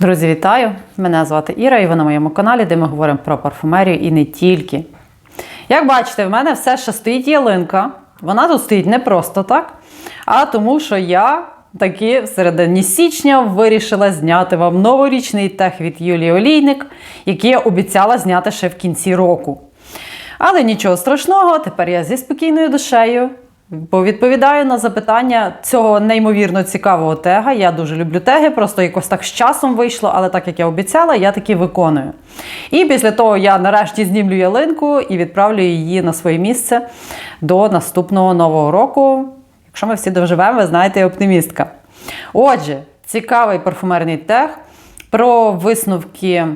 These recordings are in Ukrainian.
Друзі, вітаю! Мене звати Іра, і ви на моєму каналі, де ми говоримо про парфумерію і не тільки. Як бачите, в мене все ще стоїть ялинка. Вона тут стоїть не просто так, а тому, що я таки в середині січня вирішила зняти вам новорічний тех від Юлії Олійник, який я обіцяла зняти ще в кінці року. Але нічого страшного, тепер я зі спокійною душею повідповідаю на запитання цього неймовірно цікавого тега. Я дуже люблю теги, просто якось так з часом вийшло, але так як я обіцяла, я таки виконую. І після того я нарешті знімлю ялинку і відправлю її на своє місце до наступного нового року. Якщо ми всі доживемо, ви знаєте, оптимістка. Отже, цікавий парфумерний тег про висновки.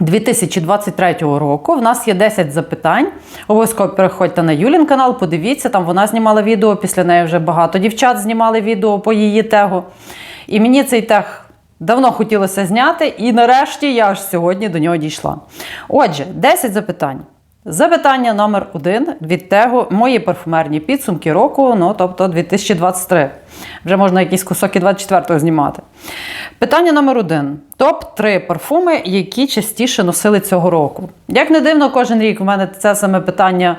2023 року в нас є 10 запитань. Обов'язково переходьте на Юлін канал, подивіться, там вона знімала відео, після неї вже багато дівчат знімали відео по її тегу. І мені цей тег давно хотілося зняти, і нарешті я аж сьогодні до нього дійшла. Отже, 10 запитань. Запитання номер один від тегу Мої парфумерні підсумки року, ну тобто 2023. Вже можна якісь кусок і 24-го знімати. Питання номер один. Топ-3 парфуми, які частіше носили цього року. Як не дивно, кожен рік в мене це саме питання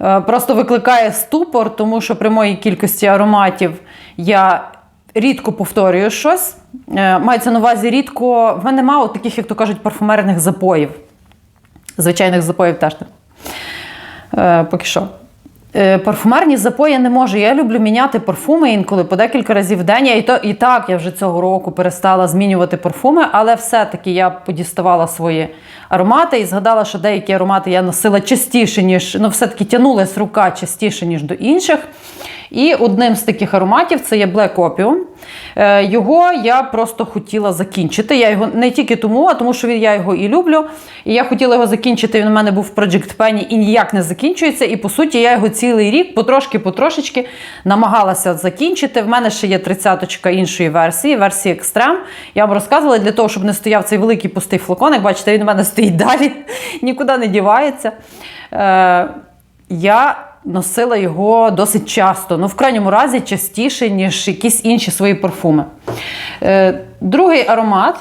е, просто викликає ступор, тому що при моїй кількості ароматів я рідко повторюю щось. Е, Мається на увазі рідко. В мене мало таких, як то кажуть, парфумерних запоїв. Звичайних запоїв теж не. Е, поки що. Е, Парфумерні запої не можу. Я люблю міняти парфуми інколи по декілька разів в день. Я і, то, і так я вже цього року перестала змінювати парфуми, але все-таки я подіставала свої аромати і згадала, що деякі аромати я носила частіше, ніж ну, все-таки тянулась рука частіше, ніж до інших. І одним з таких ароматів це є Black Opium. Е, Його я просто хотіла закінчити. Я його не тільки тому, а тому, що я його і люблю. І я хотіла його закінчити. Він у мене був в Project Penny і ніяк не закінчується. І по суті, я його цілий рік потрошки-потрошечки намагалася закінчити. В мене ще є тридцяточка іншої версії, версії Extreme. Я вам розказувала для того, щоб не стояв цей великий пустий флакон. Як бачите, він у мене стоїть далі, нікуди не дівається. Е, я носила його досить часто, ну в крайньому разі частіше, ніж якісь інші свої парфуми. Е, другий аромат.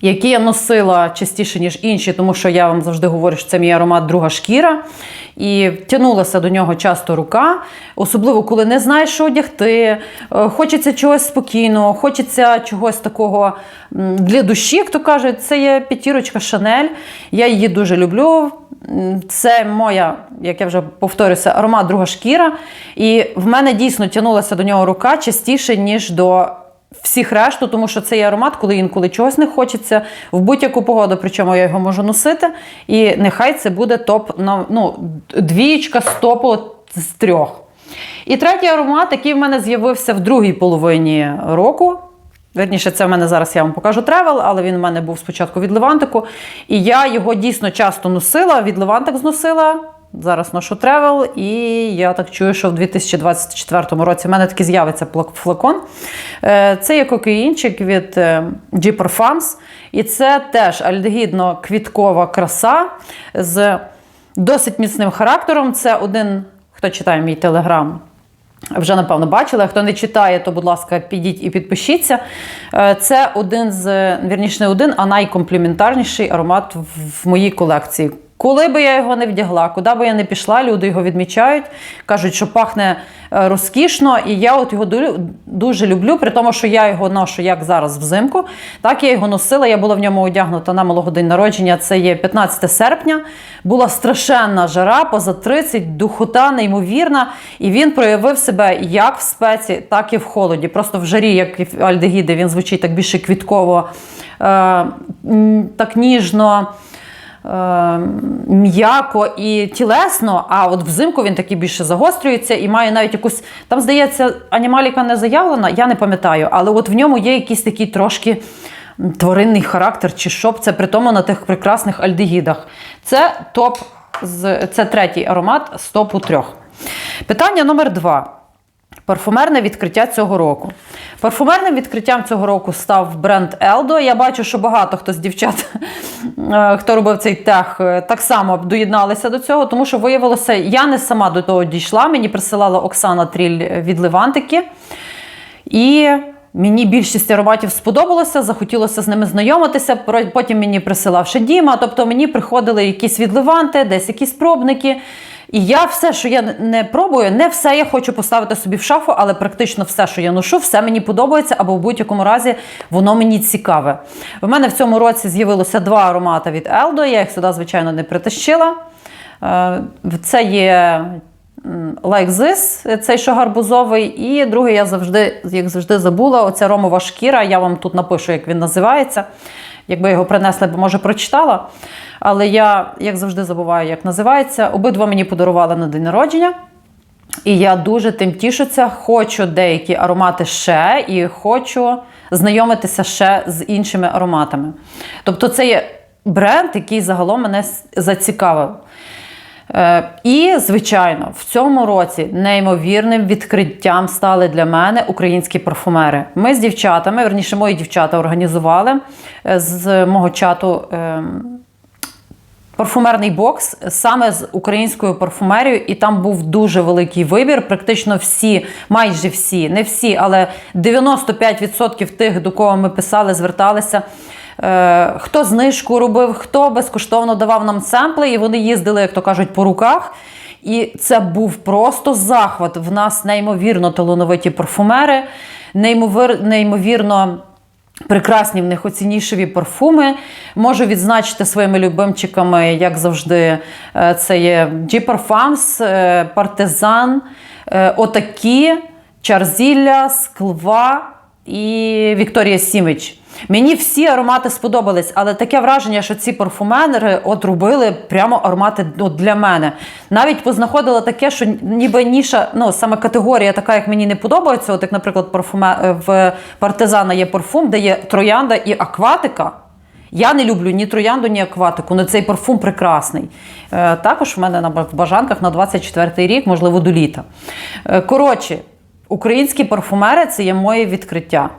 Який я носила частіше, ніж інші, тому що я вам завжди говорю, що це мій аромат друга шкіра. І тянулася до нього часто рука, особливо коли не знаєш, що одягти, е, хочеться чогось спокійного, хочеться чогось такого для душі, як то кажуть, це є п'ятірочка Шанель. Я її дуже люблю. Це моя, як я вже повторюся, аромат друга шкіра. І в мене дійсно тянулася до нього рука частіше, ніж до всіх решту, тому що це є аромат, коли інколи чогось не хочеться в будь-яку погоду, причому я його можу носити. І нехай це буде топ на ну, двієчка з топу з трьох. І третій аромат, який в мене з'явився в другій половині року. Верніше, це в мене зараз я вам покажу тревел, але він в мене був спочатку від Левантику. І я його дійсно часто носила, від Левантик зносила. Зараз ношу тревел, і я так чую, що в 2024 році в мене таки з'явиться флакон. Е, Це є кокаїнчик від е, G Parfums. І це теж альдегідно-квіткова краса з досить міцним характером. Це один, хто читає мій телеграм. Вже напевно бачили. Хто не читає, то, будь ласка, підіть і підпишіться. Е, Це один з вірніше, не один, а найкомпліментарніший аромат в- в моїй колекції. Коли би я його не вдягла, куди би я не пішла, люди його відмічають, кажуть, що пахне е, розкішно, і я от його дуже люблю, при тому, що я його ношу як зараз взимку, так я його носила. Я була в ньому одягнута на малого день народження. Це є 15 серпня. Була страшенна жара, поза 30, духота неймовірна. І він проявив себе як в спеці, так і в холоді. Просто в жарі, як і в Альдегіди, він звучить так більше квітково, е, так ніжно. Е, М'яко і тілесно, а от взимку він такий більше загострюється і має навіть якусь. Там, здається, анімаліка не заявлена, я не пам'ятаю, але от в ньому є якийсь такий трошки тваринний характер, чи що б це при тому на тих прекрасних альдегідах. Це топ це третій аромат з топу трьох. Питання номер два. Парфумерне відкриття цього року. Парфумерним відкриттям цього року став бренд Eldo. Я бачу, що багато хто з дівчат, е, хто робив цей тех, е, так само доєдналися до цього, тому що виявилося, я не сама до того дійшла. Мені присилала Оксана Тріль від Левантики. І Мені більшість ароматів сподобалося, захотілося з ними знайомитися. Потім мені присилав ще Діма. Тобто мені приходили якісь відливанти, десь якісь пробники. І я все, що я не пробую, не все я хочу поставити собі в шафу, але практично все, що я ношу, все мені подобається, або в будь-якому разі воно мені цікаве. В мене в цьому році з'явилося два аромати від Eldo, Я їх сюди, звичайно, не притащила. Е, Це є Like This, цей що гарбузовий, і другий я завжди, як завжди, забула. Оця ромова шкіра. Я вам тут напишу, як він називається. Якби його принесли, бо може, прочитала. Але я, як завжди, забуваю, як називається. Обидва мені подарували на день народження. І я дуже тим тішуся. Хочу деякі аромати ще і хочу знайомитися ще з іншими ароматами. Тобто, це є бренд, який загалом мене зацікавив. Е, І, звичайно, в цьому році неймовірним відкриттям стали для мене українські парфумери. Ми з дівчатами, верніше, мої дівчата організували е, з мого чату. ем, Парфумерний бокс саме з українською парфумерією, і там був дуже великий вибір. Практично всі, майже всі, не всі, але 95% тих, до кого ми писали, зверталися. Е, хто знижку робив, хто безкоштовно давав нам семпли, і вони їздили, як то кажуть, по руках. І це був просто захват. В нас неймовірно талановиті парфумери, неймовір, неймовірно. Прекрасні в них оцінішеві парфуми. Можу відзначити своїми любимчиками, як завжди, е, це є G Parfums, Партизан, е, Отакі, Чарзілля, Склва і Вікторія Сіміч. Мені всі аромати сподобались, але таке враження, що ці парфумери от робили прямо аромати от для мене. Навіть познаходила таке, що ніби ніша, ну саме категорія, така, як мені не подобається. От як, наприклад, парфуме е, в партизана є парфум, де є троянда і акватика. Я не люблю ні троянду, ні акватику, але цей парфум прекрасний. Е, також в мене на бажанках на 24-й рік, можливо, до літа. Е, коротше, українські парфумери це є моє відкриття.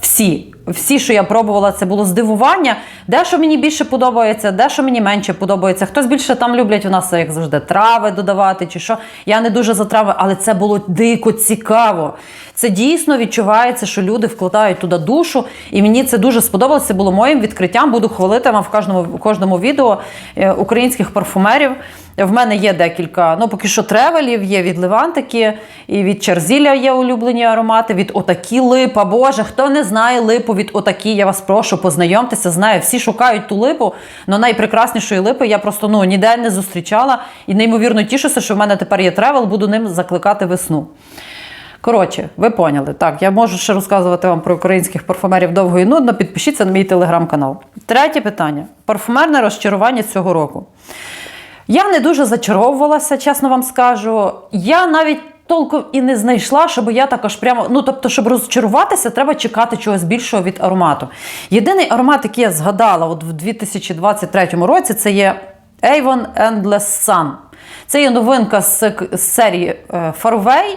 Всі, всі, що я пробувала, це було здивування. Де що мені більше подобається, де що мені менше подобається. Хтось більше там люблять у нас, як завжди, трави додавати чи що. Я не дуже за трави, але це було дико цікаво. Це дійсно відчувається, що люди вкладають туди душу, і мені це дуже сподобалося. Це було моїм відкриттям. Буду хвалити вам в кожному, в кожному відео е, українських парфумерів. В мене є декілька, ну поки що тревелів, є від Левантики, і від Черзілля є улюблені аромати, від Отакі липа. Боже, хто не знає липу від Отакі, я вас прошу, познайомтеся, знаю. Всі шукають ту липу, але найпрекраснішої липи я просто ну, ніде не зустрічала і неймовірно тішуся, що в мене тепер є тревел, буду ним закликати весну. Коротше, ви поняли. Так, я можу ще розказувати вам про українських парфумерів довго і нудно. Підпишіться на мій телеграм-канал. Третє питання: парфумерне розчарування цього року. Я не дуже зачаровувалася, чесно вам скажу. Я навіть толком і не знайшла, щоб я також прямо. Ну, тобто, щоб розчаруватися, треба чекати чогось більшого від аромату. Єдиний аромат, який я згадала от в 2023 році, це є Avon Endless Sun. Це є новинка з, серії е, Farway.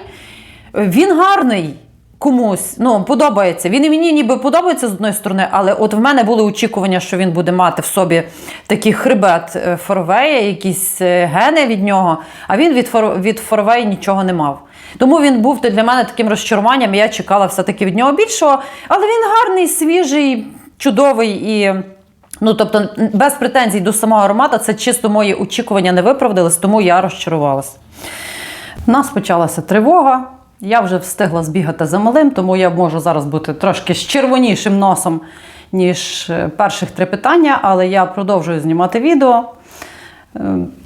Він гарний комусь, ну, подобається. Він і мені ніби подобається з одної сторони, але от в мене були очікування, що він буде мати в собі такий хребет е, Форвея, якісь е, гени від нього, а він від, Фор... від Форвея нічого не мав. Тому він був для мене таким розчаруванням, я чекала все-таки від нього більшого. Але він гарний, свіжий, чудовий і. Ну, тобто, без претензій до самого аромату, це чисто мої очікування не виправдались, тому я розчарувалася. У нас почалася тривога. Я вже встигла збігати за малим, тому я можу зараз бути трошки з червонішим носом, ніж е, перших три питання, але я продовжую знімати відео, е,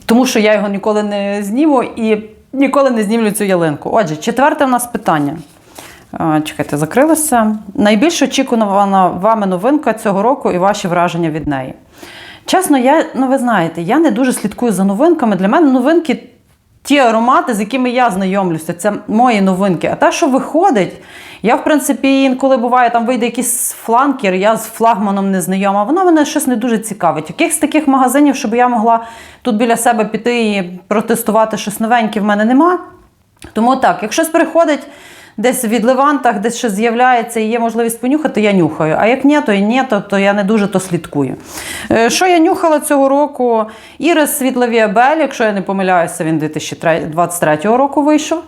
тому що я його ніколи не зніму і ніколи не знімлю цю ялинку. Отже, четверте в нас питання. Чекайте, закрилося. Найбільш очікувана вами новинка цього року і ваші враження від неї. Чесно, я, ну ви знаєте, я не дуже слідкую за новинками. Для мене новинки ті аромати, з якими я знайомлюся, це мої новинки. А те, що виходить, я, в принципі, інколи буває, там вийде якийсь фланкер, я з флагманом не знайома, воно мене щось не дуже цікавить. Якихось таких магазинів, щоб я могла тут біля себе піти і протестувати щось новеньке, в мене нема. Тому так, якщо щось приходить десь від Левантах, десь ще з'являється і є можливість понюхати, я нюхаю. А як ні, то і ні, то, то я не дуже то слідкую. Е, Що я нюхала цього року? Ірис від Лавіабель, якщо я не помиляюся, він 2023 року вийшов.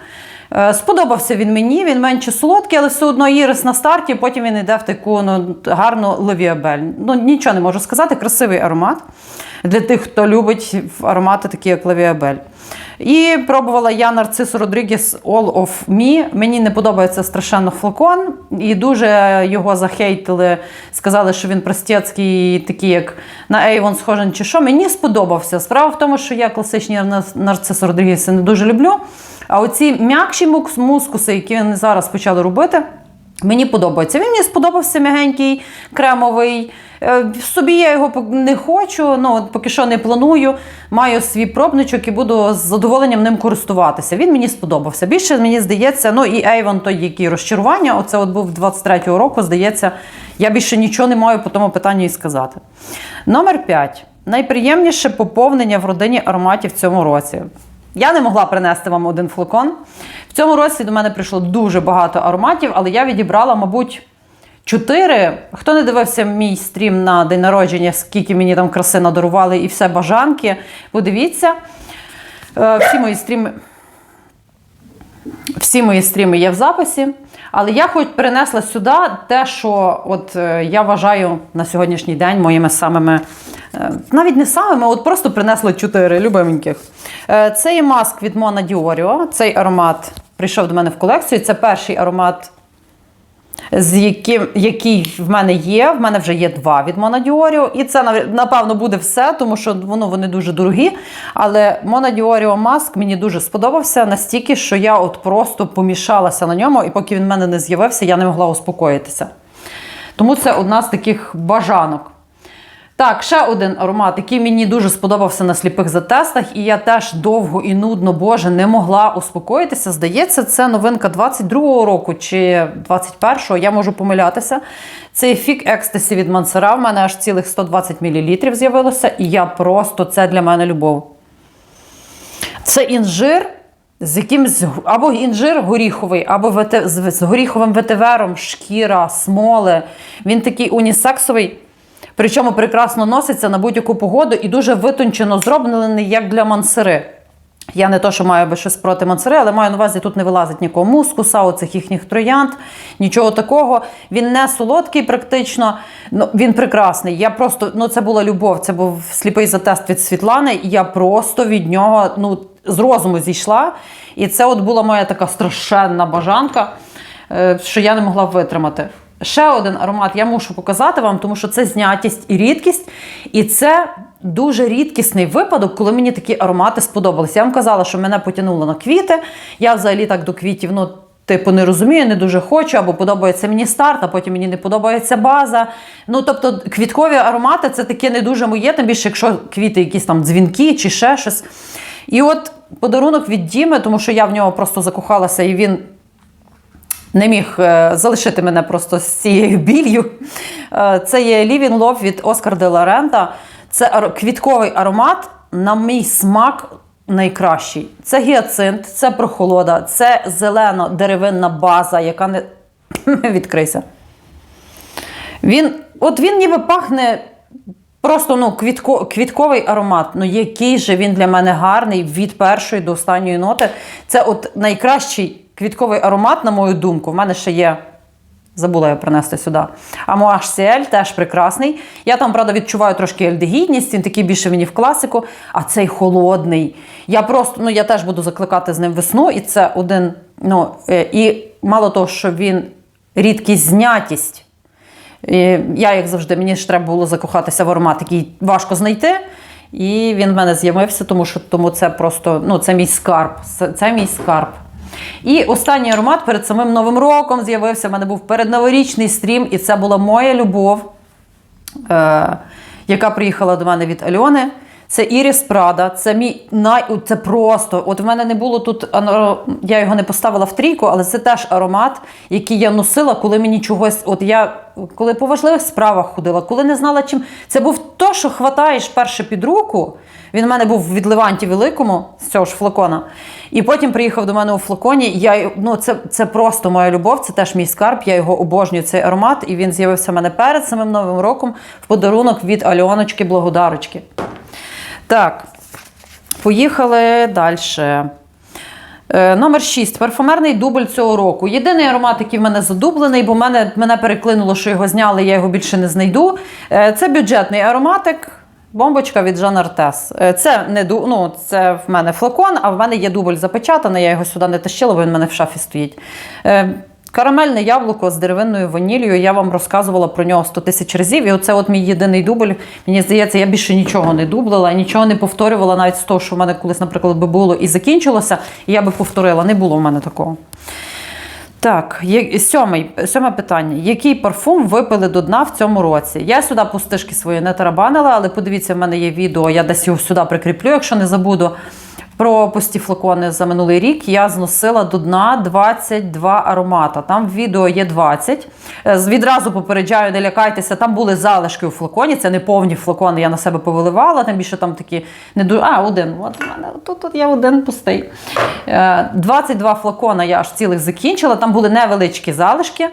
Е, Сподобався він мені, він менше солодкий, але все одно ірис на старті, потім він йде в таку ну, гарну левіабель. Ну, нічого не можу сказати, красивий аромат для тих, хто любить аромати такі, як левіабель. І пробувала я Нарцису Родрігес All of Me. Мені не подобається страшенно флакон, і дуже його захейтили, сказали, що він простецький, такий, як на Avon схожий чи що. Мені сподобався. Справа в тому, що я класичні нар- Нарциси Родрігеси не дуже люблю. А оці м'якші мускуси, які вони зараз почали робити, Мені подобається. Він мені сподобався м'ягенький, кремовий. Е, Собі я його не хочу, ну поки що не планую. Маю свій пробничок і буду з задоволенням ним користуватися. Він мені сподобався. Більше мені здається, ну і Avon той, який розчарування. Оце от був 23-го року. Здається, я більше нічого не маю по тому питанню і сказати. Номер 5. Найприємніше поповнення в родині ароматів в цьому році. Я не могла принести вам один флакон. В цьому році до мене прийшло дуже багато ароматів, але я відібрала, мабуть, чотири. Хто не дивився мій стрім на день народження, скільки мені там краси надарували і все бажанки, подивіться. Е, Всі мої стріми. Всі мої стріми є в записі, але я хоч перенесла сюди те, що от е, я вважаю на сьогоднішній день моїми самими, навіть не самими, от просто принесла чотири любименьких. Е, Це є маск від Mona Diorio. Цей аромат прийшов до мене в колекцію. Це перший аромат з яким, який в мене є. В мене вже є два від Mona Diorio. І це напевно буде все, тому що воно вони дуже дорогі. Але Mona Diorio Mask мені дуже сподобався настільки, що я от просто помішалася на ньому, і поки він в мене не з'явився, я не могла успокоїтися. Тому це одна з таких бажанок. Так, ще один аромат, який мені дуже сподобався на сліпих затестах, і я теж довго і нудно, боже, не могла успокоїтися. Здається, це новинка 22-го року чи 21-го, я можу помилятися. Це фік екстасі від Мансера. В мене аж цілих 120 мл з'явилося, і я просто це для мене любов. Це інжир з якимсь або інжир горіховий, або з, з горіховим ветивером, шкіра, смоли. Він такий унісексовий. Причому прекрасно носиться на будь-яку погоду і дуже витончено зроблений, як для мансери. Я не то, що маю би щось проти мансери, але маю на увазі, тут не вилазить нікого мускуса, оцих їхніх троянд, нічого такого. Він не солодкий, практично. Ну, він прекрасний. Я просто, ну це була любов, це був сліпий затест від Світлани, і я просто від нього ну, з розуму зійшла. І це от була моя така страшенна бажанка, е, що я не могла витримати. Ще один аромат я мушу показати вам, тому що це знятість і рідкість. І це дуже рідкісний випадок, коли мені такі аромати сподобалися. Я вам казала, що мене потягнуло на квіти. Я взагалі так до квітів, ну. Типу, не розумію, не дуже хочу, або подобається мені старт, а потім мені не подобається база. Ну, тобто, квіткові аромати це таке не дуже моє, тим більше, якщо квіти якісь там дзвінки чи ще щось. І от подарунок від Діми, тому що я в нього просто закохалася, і він не міг е, залишити мене просто з цією біллю. Е, Це є Living Love від Оскар де ла Рента. Це квітковий аромат, на мій смак найкращий. Це гіацинт, це прохолода, це зелена деревинна база, яка не відкрийся. Він, от він ніби пахне просто ну, квітко, квітковий аромат. Ну, який же він для мене гарний від першої до останньої ноти. Це от найкращий квітковий аромат, на мою думку. В мене ще є. Забула я принести сюди. А Амуаш Сіель теж прекрасний. Я там, правда, відчуваю трошки ельдегідність, він такий більше мені в класику, а цей холодний. Я просто, ну я теж буду закликати з ним весну, і це один. Ну, е, і мало того, що він рідкість знятість. Я, як завжди, мені ж треба було закохатися в аромат, який важко знайти. І він в мене з'явився, тому що тому це просто ну, це мій скарб. Це, це мій скарб. І останній аромат перед самим Новим роком з'явився. У мене був передноворічний стрім, і це була моя любов, е, яка приїхала до мене від Альони. Це Іріс Прада, це мій най... Це просто. От в мене не було тут, я його не поставила в трійку, але це теж аромат, який я носила, коли мені чогось. От я коли по важливих справах ходила, коли не знала чим. Це був то, що хватаєш перше під руку. Він в мене був від Леванті Великому з цього ж флакона. І потім приїхав до мене у флаконі. Я, ну, це, це просто моя любов, це теж мій скарб. Я його обожнюю, цей аромат. І він з'явився в мене перед самим Новим роком в подарунок від Альоночки Благодарочки. Так, поїхали далі. Е, Номер 6. Парфумерний дубль цього року. Єдиний аромат, який в мене задублений, бо мене, мене переклинуло, що його зняли, я його більше не знайду. Е, Це бюджетний ароматик. Бомбочка від Жан Артес. Е, Це не ну, це в мене флакон, а в мене є дубль запечатаний. Я його сюди не тащила, бо він в мене в шафі стоїть. Е, Карамельне яблуко з деревинною ваніллю. Я вам розказувала про нього 100 тисяч разів. І оце от мій єдиний дубль. Мені здається, я більше нічого не дублила, нічого не повторювала, навіть з того, що в мене колись, наприклад, би було і закінчилося, і я би повторила. Не було в мене такого. Так, є- сьомий, сьоме питання. Який парфум випили до дна в цьому році? Я сюди пустишки свої не тарабанила, але подивіться, в мене є відео, я десь його сюди прикріплю, якщо не забуду. Про пусті флакони за минулий рік я зносила до дна 22 аромата. Там в відео є 20. Е, Відразу попереджаю, не лякайтеся, там були залишки у флаконі. Це не повні флакони, я на себе повиливала. Тим більше там такі не дуже. А, один. От у мене тут, тут є один пустий. Е, 22 флакона я аж цілих закінчила. Там були невеличкі залишки.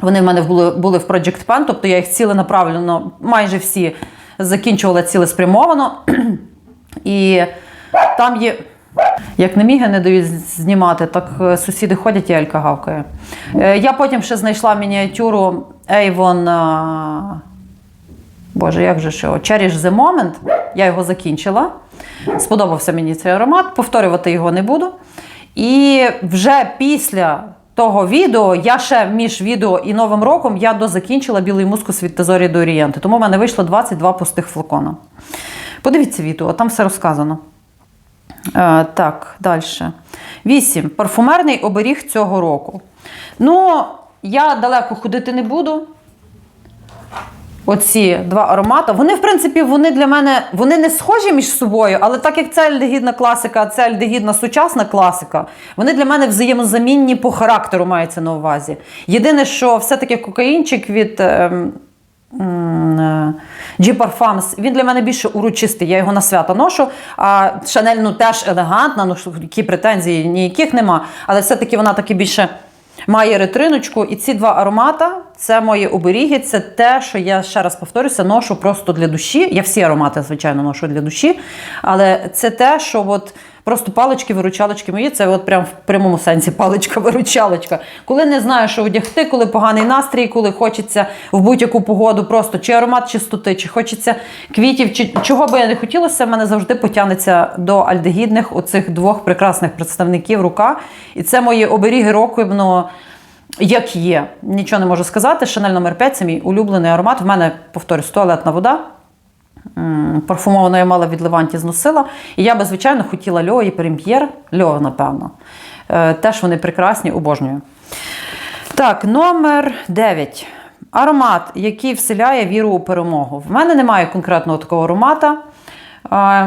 Вони в мене були, були в Project Pen, тобто я їх ціленаправленно, майже всі закінчувала цілеспрямовано. І там є. Як не міги не дають знімати, так е, сусіди ходять і Елька гавкає. Е, Я потім ще знайшла мініатюру Avon. е, Боже, як же що? Cherish the Moment. Я його закінчила. Сподобався мені цей аромат. Повторювати його не буду. І вже після того відео, я ще між відео і Новим роком я дозакінчила білий мускус від Тезорі до Орієнти. Тому в мене вийшло 22 пустих флакона. Подивіться відео, там все розказано. Е, так, далі. Вісім. Парфумерний оберіг цього року. Ну, я далеко ходити не буду. Оці два аромати. Вони, в принципі, вони для мене вони не схожі між собою, але так як це альдегідна класика, а це альдегідна сучасна класика, вони для мене взаємозамінні по характеру мається на увазі. Єдине, що все-таки кокаїнчик від. Ем, м, е, він для мене більше урочистий, я його на свята ношу. А Шанель ну, теж елегантна, ну які претензій ніяких нема. Але все-таки вона таки більше має ретриночку. І ці два аромата це мої оберіги. Це те, що я ще раз повторюся, ношу просто для душі. Я всі аромати, звичайно, ношу для душі. Але це те, що от просто палички-виручалочки мої, це от прям в прямому сенсі паличка-виручалочка. Коли не знаю, що одягти, коли поганий настрій, коли хочеться в будь-яку погоду просто чи аромат чистоти, чи хочеться квітів, чи чого би я не хотілося, в мене завжди потягнеться до альдегідних оцих двох прекрасних представників рука. І це мої оберіги року. Як є, нічого не можу сказати. Шанель номер 5 це мій улюблений аромат. В мене, повторюсь, туалетна вода. М, Парфумовану я мала від Леванті зносила. І я би, звичайно, хотіла Льо і Прем'єр. Льо, напевно. Е, Теж вони прекрасні, обожнюю. Так, номер 9. Аромат, який вселяє віру у перемогу. В мене немає конкретного такого аромата. Е,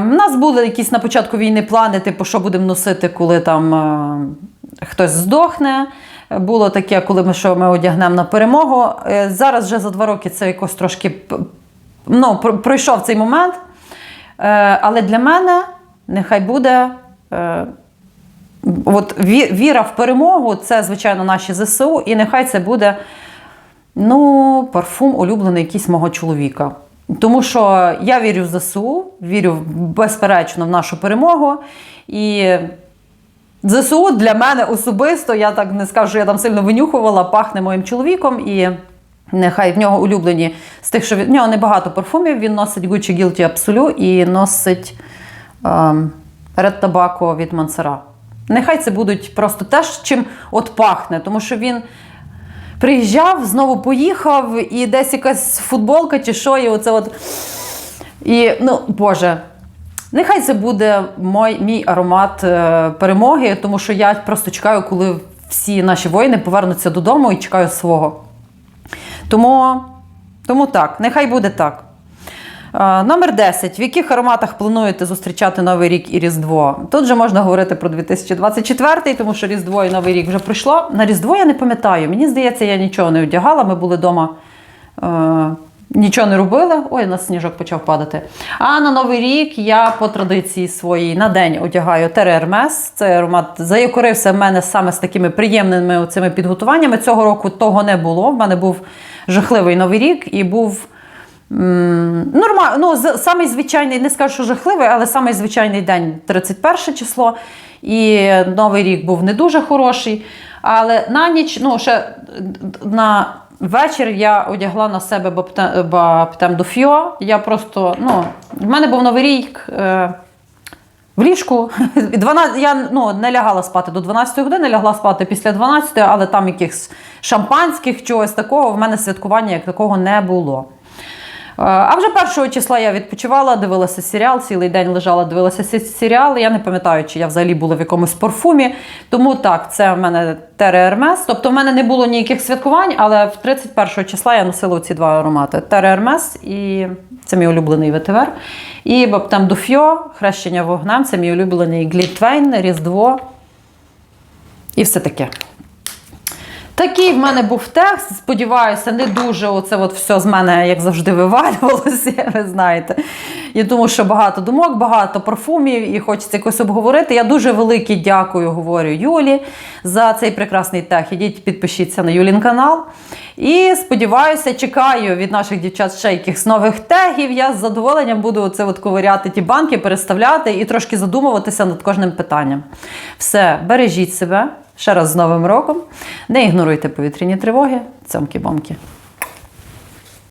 У нас були якісь на початку війни плани, типу, що будемо носити, коли там е, хтось здохне. Було таке, коли ми що ми одягнемо на перемогу. Е, Зараз вже за два роки це якось трошки ну, пройшов цей момент. Е, Але для мене нехай буде. е, От віра в перемогу це, звичайно, наші ЗСУ, і нехай це буде ну, парфум улюблений якийсь мого чоловіка. Тому що я вірю в ЗСУ, вірю безперечно в нашу перемогу. І ЗСУ для мене особисто, я так не скажу, я там сильно винюхувала, пахне моїм чоловіком. І нехай в нього улюблені з тих, що від в нього небагато парфумів. Він носить Gucci Guilty Absolu і носить ем, Red Tobacco від Мансера. Нехай це будуть просто те, чим от пахне, тому що він. Приїжджав, знову поїхав, і десь якась футболка чи що, і оце от. І, ну, Боже, нехай це буде мой, мій аромат е, перемоги, тому що я просто чекаю, коли всі наші воїни повернуться додому і чекаю свого. Тому, тому так, нехай буде так. Е, Номер 10. В яких ароматах плануєте зустрічати Новий рік і Різдво? Тут же можна говорити про 2024, тому що Різдво і Новий рік вже пройшло. На Різдво я не пам'ятаю. Мені здається, я нічого не одягала. Ми були вдома. Нічого не робили. Ой, у нас сніжок почав падати. А на Новий рік я по традиції своїй на день одягаю Тере Ермес. Це аромат заякорився в мене саме з такими приємними цими підготуваннями. Цього року того не було. В мене був жахливий новий рік і був. Нормально, ну, самий звичайний, не скажу, що жахливий, але самий звичайний день 31 число. І Новий рік був не дуже хороший. Але на ніч, ну ще на вечір я одягла на себе баптем, до. Я просто, ну, в мене був новий рік. Е, в ліжку. 12, я ну, не лягала спати до 12 години, лягла спати після 12, але там якихось шампанських, чогось такого, в мене святкування як такого не було. Е, А вже першого числа я відпочивала, дивилася серіал, цілий день лежала, дивилася серіал. Я не пам'ятаю, чи я взагалі була в якомусь парфумі. Тому так, це в мене Тере Ермес. Тобто в мене не було ніяких святкувань, але в 31 числа я носила ці два аромати: Тере Ермес і це мій улюблений ветивер. І Баптем Дуфьо, хрещення вогнем, це мій улюблений Глітвейн, Різдво і все таке. Такий в мене був текст. Сподіваюся, не дуже оце от все з мене, як завжди, вивалювалося, ви знаєте. Я думаю, що багато думок, багато парфумів і хочеться якось обговорити. Я дуже велике дякую, говорю Юлі за цей прекрасний тег. Ідіть, підпишіться на Юлін канал. І сподіваюся, чекаю від наших дівчат ще якихось нових тегів. Я з задоволенням буду оце от ковиряти ті банки, переставляти і трошки задумуватися над кожним питанням. Все, бережіть себе. Ще раз з Новим роком. Не ігноруйте повітряні тривоги. Цьомки-бомки.